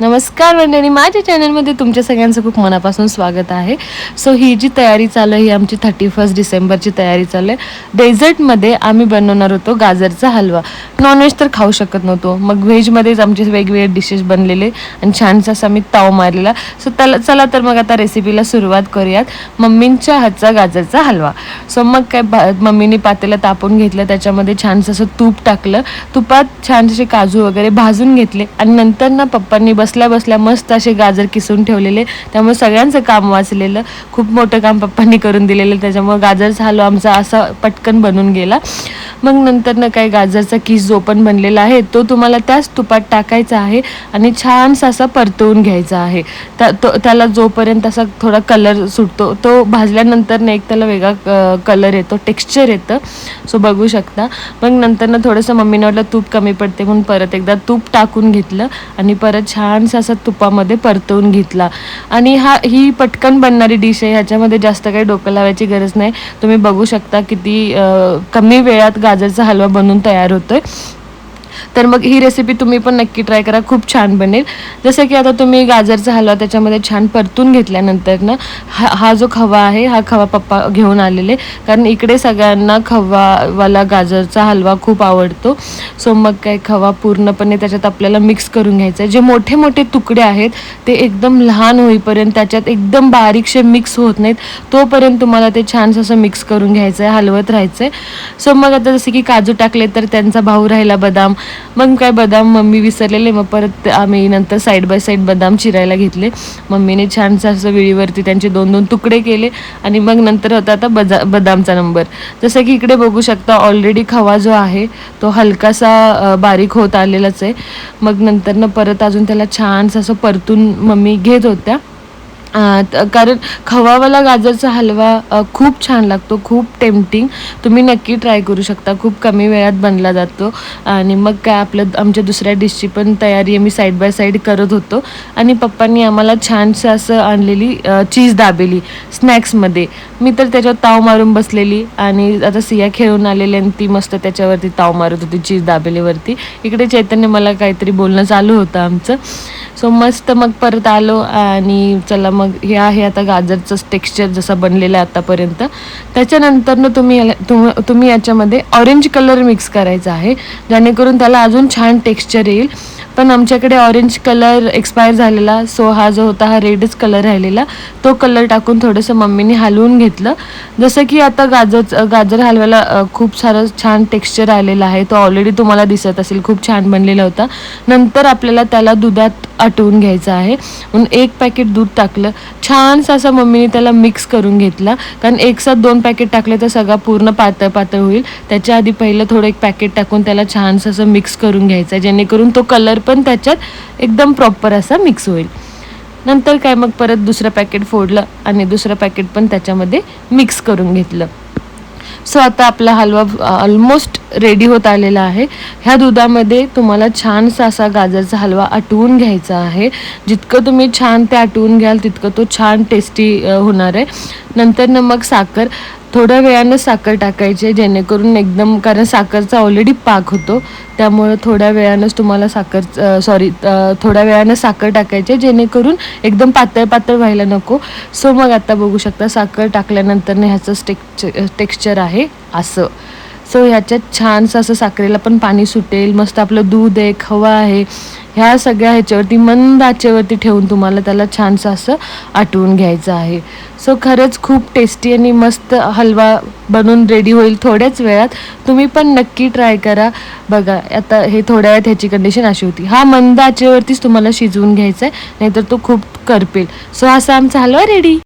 नमस्कार मंडळी माझ्या चॅनलमध्ये तुमच्या सगळ्यांचं खूप मनापासून स्वागत आहे. सो ही जी तयारी चालू आहे ही आमची थर्टी फर्स्ट डिसेंबरची तयारी चालू आहे. डेझर्टमध्ये आम्ही बनवणार होतो गाजरचा हलवा. नॉनव्हेज तर खाऊ शकत नव्हतो. मग व्हेजमध्येच आमचे वेगवेगळे डिशेस बनलेले आणि छानसा असा मी ताव मारलेला. सो त्याला चला तर मग आता रेसिपीला सुरुवात करूयात. मम्मींच्या हातचा गाजरचा हलवा. सो मग काय भा मम्मीने पातेला तापून घेतलं. त्याच्यामध्ये छानसं असं तूप टाकलं. तुपात छानसे काजू वगैरे भाजून घेतले. आणि नंतर ना पप्पांनी बसल्या बसल्या मस्त असे गाजर किसून ठेवलेले. त्यामुळे सगळ्यांचं काम वाचलेलं. खूप मोठं काम पप्पांनी करून दिलेलं. त्याच्यामुळे गाजरचा हलवा आमचा असा पटकन बनून गेला. मग नंतर ना काय गाजरचा किस जो पण बनलेला आहे तो तुम्हाला त्याच तुपात टाकायचा आहे आणि छानसा असा परतवून घ्यायचा आहे. त्या तो त्याला जोपर्यंत असा थोडा कलर सुटतो तो भाजल्यानंतर ना एक त्याला वेगळा कलर येतो टेक्स्चर येतं. सो बघू शकता. मग नंतर ना थोडंसं मम्मीने वाटलं तूप कमी पडते म्हणून परत एकदा तूप टाकून घेतलं आणि परत छान छानसा असा तुपामध्ये परतवून घेतला. आणि हा ही पटकन बनणारी डिश आहे ह्याच्यामध्ये जास्त काही डोकं लावायची गरज नाही. तुम्ही बघू शकता किती कमी वेळात गाजरचा हलवा बनून तयार होतोय. तर मग ही रेसिपी तुम्ही पण नक्की ट्राय करा. खूप छान बनेल. जसं की आता तुम्ही गाजरचा हलवा त्याच्यामध्ये छान परतून घेतल्यानंतर ना हा हा जो खवा आहे हा खवा पप्पा घेऊन आलेले. कारण इकडे सगळ्यांना खवावाला गाजरचा हलवा खूप आवडतो. सो मग काय खवा पूर्णपणे त्याच्यात आपल्याला मिक्स करून घ्यायचा आहे जे मोठे मोठे तुकडे आहेत ते एकदम लहान होईपर्यंत त्याच्यात एकदम बारीकशे मिक्स होत नाहीत. तोपर्यंत तुम्हाला ते छान असं मिक्स करून घ्यायचं आहे हलवत राहायचं आहे सो मग आता जसं की काजू टाकले तर त्यांचा भाऊ राहिला बदाम. मग काय बदाम मम्मी विसरलेले मग परत आम्ही नंतर साईड बाय साईड बदाम चिरायला घेतले. मम्मीने छानसं असं विळीवरती त्यांचे दोन दोन तुकडे केले आणि मग नंतर होता आता बजा बदामचा नंबर जसं की इकडे बघू शकता ऑलरेडी खवा जो आहे तो हलकासा बारीक होत आलेलाच आहे. मग नंतरनं परत अजून त्याला छानसं असं परतून मम्मी घेत होत्या. कारण खवावाला गाजरचा हलवा खूप छान लागतो खूप टेम्पटिंग तुम्ही नक्की ट्राय करू शकता. खूप कमी वेळात बनला जातो. आणि मग काय आपलं आमच्या दुसऱ्या डिशची पण तयारी आम्ही साईड बाय साईड करत होतो. आणि पप्पांनी आम्हाला छानसं असं आणलेली चीज दाबेली स्नॅक्समध्ये मी तर त्याच्यावर ताव मारून बसलेली आणि आता सिया खेळून आलेली आणि ती मस्त त्याच्यावरती ताव मारत होती चीज दाबेलीवरती. इकडे चैतन्य मला काहीतरी बोलणं चालू होतं आमचं. सो मस्त मग परत आलो आणि चला मग हे आहे आता गाजरचं टेक्स्चर जसं बनलेलं आहे आतापर्यंत. त्याच्यानंतरनं तुम्ही याला तुम तुम्ही याच्यामध्ये ऑरेंज कलर मिक्स करायचा आहे. जेणेकरून त्याला अजून छान टेक्स्चर येईल. पण आमच्याकडे ऑरेंज कलर एक्सपायर झालेला सो हा जो होता हा रेडच कलर राहिलेला तो कलर टाकून थोडंसं मम्मीने हलवून घेतलं. जसं की आता गाजर गाजर हलवायला खूप सारं छान टेक्स्चर आलेलं आहे. तो ऑलरेडी तुम्हाला दिसत असेल खूप छान बनलेला होता. नंतर आपल्याला त्याला दुधात आटवून घ्यायचं आहे. म्हणून एक पॅकेट दूध टाकलं. छानसं असं मम्मीने त्याला मिक्स करून घेतला. कारण एक साथ दोन पॅकेट टाकले तर सगळा पूर्ण पातळ पातळ होईल. त्याच्या आधी पहिलं थोडं एक पॅकेट टाकून त्याला छानसं असं मिक्स करून घ्यायचं आहे. जेणेकरून तो कलर पण त्याच्यात एकदम प्रॉपर असा मिक्स होईल. नंतर काय मग परत दुसरं पॅकेट फोडलं आणि दुसरं पॅकेट पण त्याच्यामध्ये मिक्स करून घेतलं. सो आता आपला हलवा ऑलमोस्ट रेडी होत आलेला आहे. ह्या दुधामध्ये तुम्हाला छानसा असा गाजरचा हलवा आटवून घ्यायचा आहे. जितकं तुम्ही छान ते आटवून घ्याल तितकं तो छान टेस्टी होणार आहे. नंतर ना मग साखर. थोड्या वेळानं साखर टाकायची जेणेकरून एकदम कारण साखरचा ऑलरेडी पाक होतो. त्यामुळं थोड्या वेळानंच तुम्हाला साखर सॉरी थोड्या वेळानं साखर टाकायची जेणेकरून एकदम पातळ पातळ व्हायला नको. सो मग आता बघू शकता साखर टाकल्यानंतर ह्याचं टेक्च टेक्स्चर आहे असं. सो ह्याच्यात छानसं असं साखरेला पण पाणी सुटेल मस्त आपलं दूध आहे खवा आहे ह्या सगळ्या ह्याच्यावरती मंद आचेवरती ठेवून तुम्हाला त्याला छानसं असं आटवून घ्यायचं आहे. सो खरंच खूप टेस्टी आणि मस्त हलवा बनून रेडी होईल थोड्याच वेळात. तुम्ही पण नक्की ट्राय करा. बघा आता हे थोड्या वेळात ह्याची कंडिशन अशी होती. हा मंद आचेवरतीच तुम्हाला शिजवून घ्यायचा आहे नाहीतर तो खूप करपेल. सो असा आमचा हलवा रेडी